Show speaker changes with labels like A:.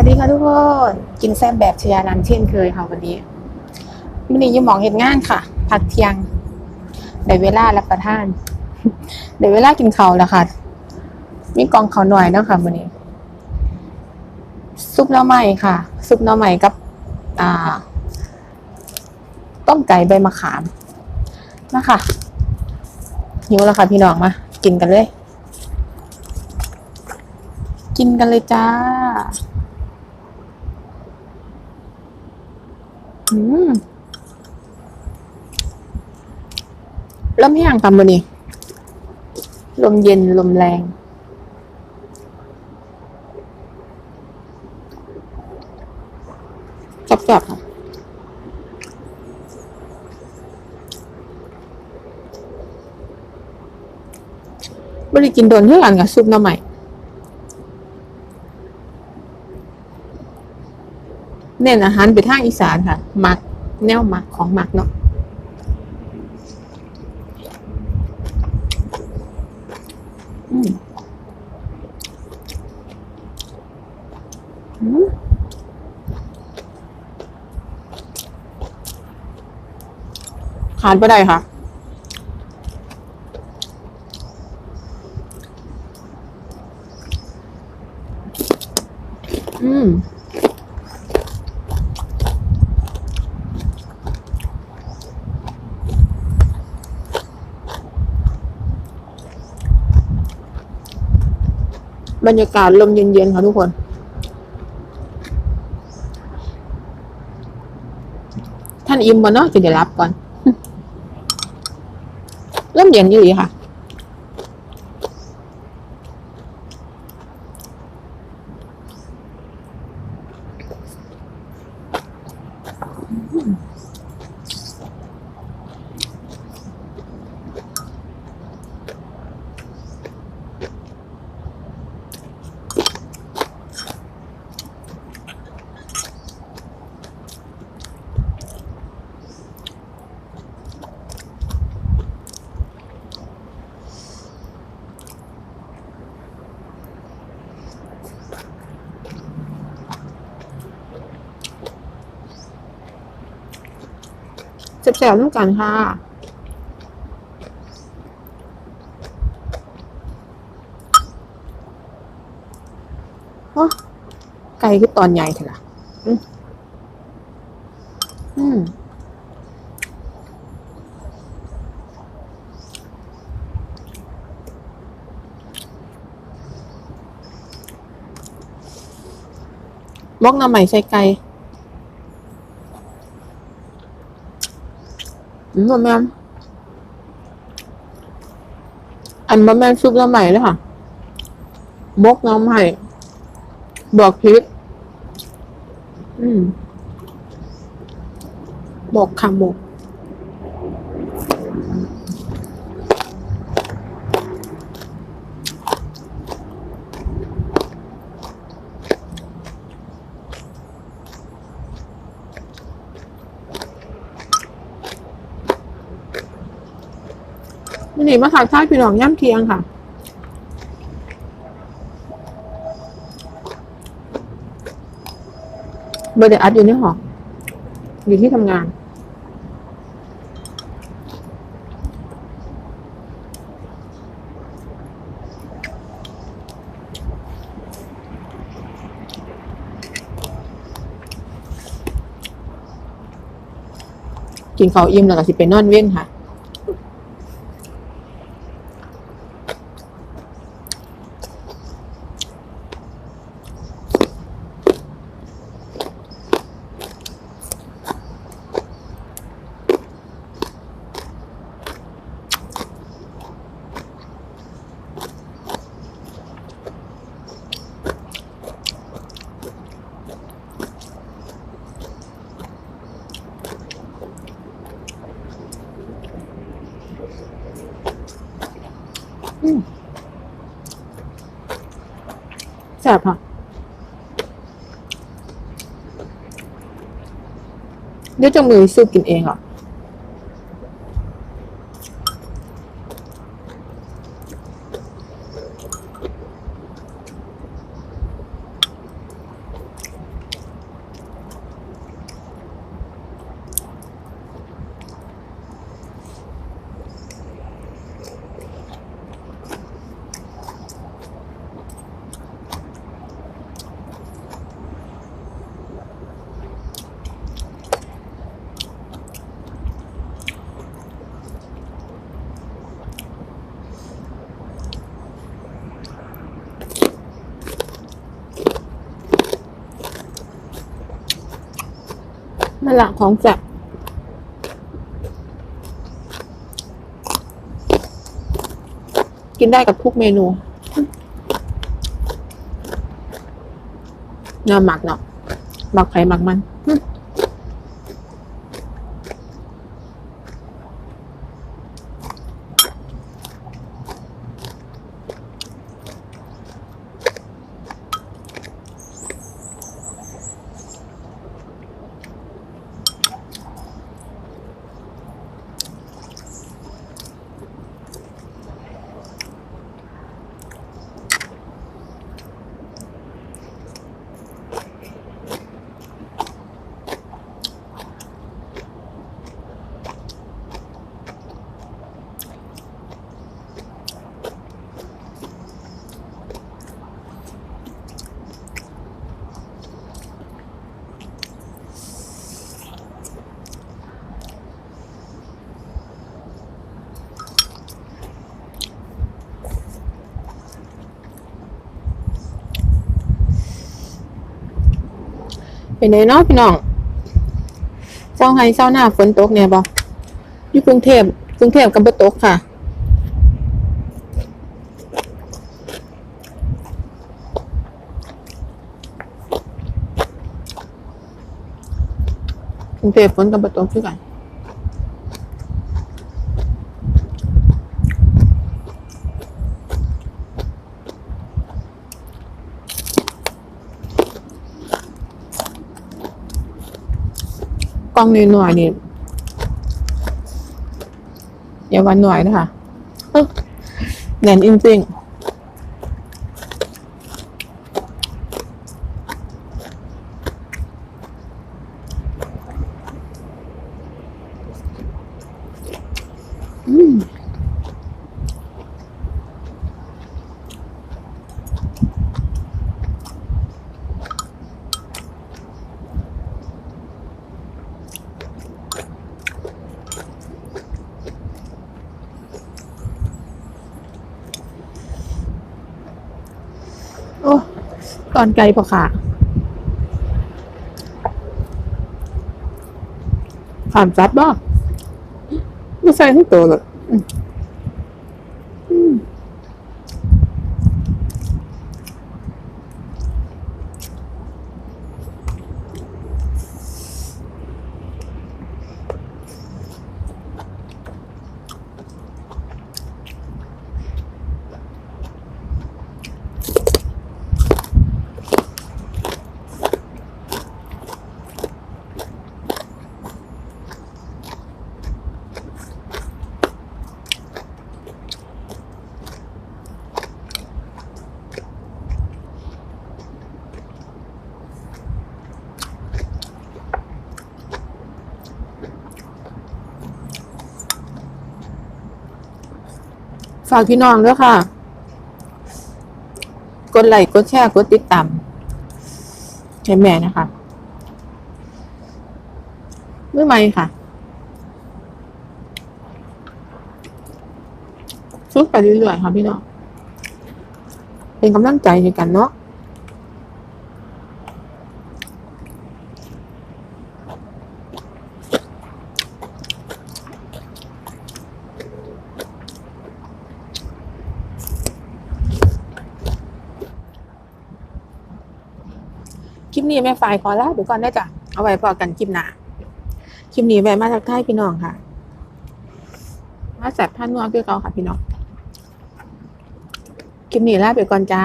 A: วัสดีค่ะทุกคนกินแซ่บแบบชยานันเช่นเคยค่ะวันนี้วันนี้อยังมองเห็นงานค่ะ พักเที่ยงได้เวลารับประทานได้เวลากินข้าวแล้วค่ะมีกองข้าวหน่อยเนาะค่ะวันนี้ ซุปหน่อไม้ค่ะ ซุปหน่อไม้กับ อ่า ต้มไก่ใบมะขามนะคะหิวแล้วค่ะพี่น้องมา กินกันเลย กินกันเลยจ้า อืมลมแห้งค่ะมือนี้ลมเย็น ลมแรง จับๆค่ะบริกินโดนเท่ากันกับซุปหน้ำใหม่ เน้นอาหารไปทางอีสานค่ะมักแนวมักของมักเนาะอืมอืมขาดไปได้ค่ะอืม บรรยากาศลมเย็นๆค่ะทุกคน ท่านอิ่มบ่เนาะจะเดี๋ยวรับก่อนลมเย็นอยู่ดีค่ะ แซ่บๆน้ำกันค่ะไก่คือตอนใหญ่เถอะล่ะอืมอืมบล็อกหน้ำใหม่ใส่ไก่ อืม บ่แม่นอันบ่แม่นซุปน้ำใหม่เลยค่ะ บกน้ำใหม่บอกพริกอืมบอกคำบก วันนี้มาถากทายพี่น้องย่ำเทียงค่ะ เบอร์เดอัดอยู่ในหออยู่ที่ทำงาน กินข้าวอิ่มแล้วก็สิไปนอนเว้นค่ะ ซ่บค่ะเดี๋ยวจะมือสู้กินเองอะ นั่นแหละของจับกินได้กับทุกเมนูเนื้อหมักเนาะหมักไข่หมักมัน เป็นไงเนาะพี่น้องเจ้าไห้เจ้าหน้าฝนตกเนี่ยบออยู่กรุงเทพกรุงเทพกับบ่ตกค่ะกรุงเทพฝนกับบ่ตกคือกัน ล้องหน่อยๆนี่อย่าวันหน่อยนะคะเออแน่นจริงๆอืม โอ้ตอนไกลพอค่ะขามจัดบ้างไม่ใส่ทั้งตัวเลย ฝากพี่น้องด้วยค่ะ กดไลค์กดแชร์กดติดตามให้แม่นะคะเมื่อไหร่ค่ะชุดไปเรื่อยๆค่ะพี่น้องเป็นกำลังใจในกันเนาะ นี้แม่ฝ่ายขอลาไปก่อนได้จ้ะเอาไว้พอกันคลิปหน้าคลิปนี้แวะมาทักทายพี่น้องค่ะมาแสบท่านนัวคือเก่าค่ะพี่น้องคลิปนี้ลาไปก่อนจ้า